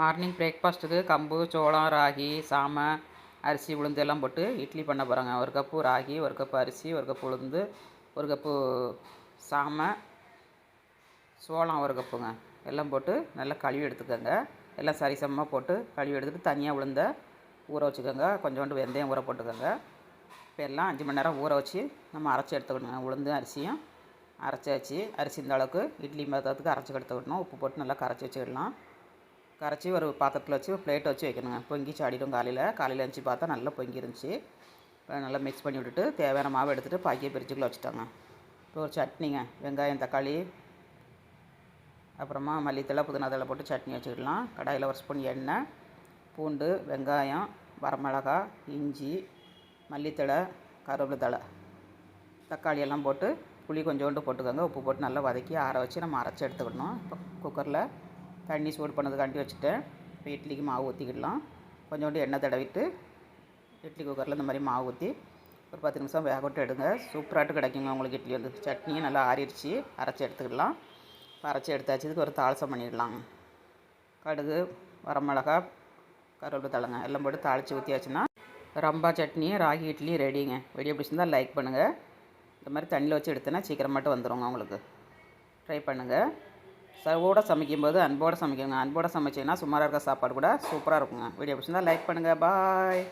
Morning பிரேக்ஃபாஸ்ட்டுக்கு கம்பு சோளம் ராகி சாமை அரிசி உளுந்து எல்லாம் போட்டு இட்லி பண்ண போகிறோங்க ஒரு கப்பு ராகி ஒரு கப்பு அரிசி ஒரு கப்பு உளுந்து ஒரு கப்பு சாமை சோளம் ஒரு கப்புங்க. எல்லாம் போட்டு நல்லா கழுவி எடுத்துக்கோங்க. எல்லாம் சரிசமமாக போட்டு கழுவி எடுத்துகிட்டு தனியாக உளுந்த ஊற வச்சுக்கோங்க. கொஞ்சோண்டு வெந்தயம் ஊற போட்டுக்கோங்க. இப்போ எல்லாம் அஞ்சு மணி நேரம் ஊற வச்சு நம்ம அரைச்சி எடுத்துக்கணுங்க. உளுந்து அரிசியும் அரைச்சி வச்சு அரிசி இந்த அளவுக்கு இட்லி மதத்துக்கு அரைச்சி எடுத்துக்கிடணும் உப்பு போட்டு நல்லா கரைச்சி வச்சுக்கிடலாம் கரைச்சி ஒரு பாத்திரத்தில் வச்சு ஒரு பிளேட் வச்சு வைக்கணுங்க. பொங்கி சாடிடும் காலையில். காலையில் எழுந்துச்சி பார்த்தா நல்லா பொங்கி இருந்துச்சு இப்போ நல்லா மிக்ஸ் பண்ணி விட்டுட்டு தேவையான மாவு எடுத்துகிட்டு பாக்கியை பிரிச்சுக்குள்ள வச்சுட்டாங்க. இப்போ ஒரு சட்னிங்க. வெங்காயம் தக்காளி அப்புறமா மல்லித்தலை புதினா தழை போட்டு சட்னி வச்சுக்கிடலாம் கடாயில் ஒரு ஸ்பூன் எண்ணெய் பூண்டு வெங்காயம் வரமிளகா இஞ்சி மல்லித்தழை கருவேப்பிலை தழை. தக்காளி எல்லாம் போட்டு புளி கொஞ்சோண்டு போட்டுக்கோங்க. உப்பு போட்டு நல்லா வதக்கி ஆற வச்சு நம்ம அரைச்சி எடுத்துக்கணும். இப்போ குக்கரில் தண்ணி சூடு பண்ணதுக்காண்டி வச்சுட்டேன். இப்போ இட்லிக்கு மாவு ஊற்றிக்கிடலாம் கொஞ்சோண்டு எண்ணெய் தடவிட்டு இட்லி குக்கரில் இந்த மாதிரி மாவு ஊற்றி ஒரு பத்து நிமிஷம் வேக விட்டு எடுங்க. சூப்பராட்டு கிடைக்குங்க உங்களுக்கு இட்லி வந்து. சட்னியும் நல்லா ஆறிடுச்சு. அரைச்சி எடுத்துக்கிடலாம். அரைச்சி எடுத்தாச்சு. இதுக்கு ஒரு தாளசம் பண்ணிடலாங்க கடுகு வரமிளகா கருவேப்பிலை தழைங்க எல்லாம் போட்டு தாளித்து ஊற்றியாச்சுன்னா ரம்பா சட்னி ராகி இட்லி ரெடிங்க. வீடியோ பிடிச்சிருந்தா லைக் பண்ணுங்கள் இந்த மாதிரி தண்ணியில் வச்சு எடுத்தேன்னா சீக்கிரமாட்டு வந்துடுங்க உங்களுக்கு. ட்ரை பண்ணுங்கள் சர்வோட சமைக்கும்போது அன்போடு சமைக்குங்க அன்போடு சமைச்சிங்கன்னா சுமாராக இருக்க சாப்பாடு கூட சூப்பராக இருக்குங்க. வீடியோ பிடிச்சிருந்தா லைக் பண்ணுங்கள் பாய்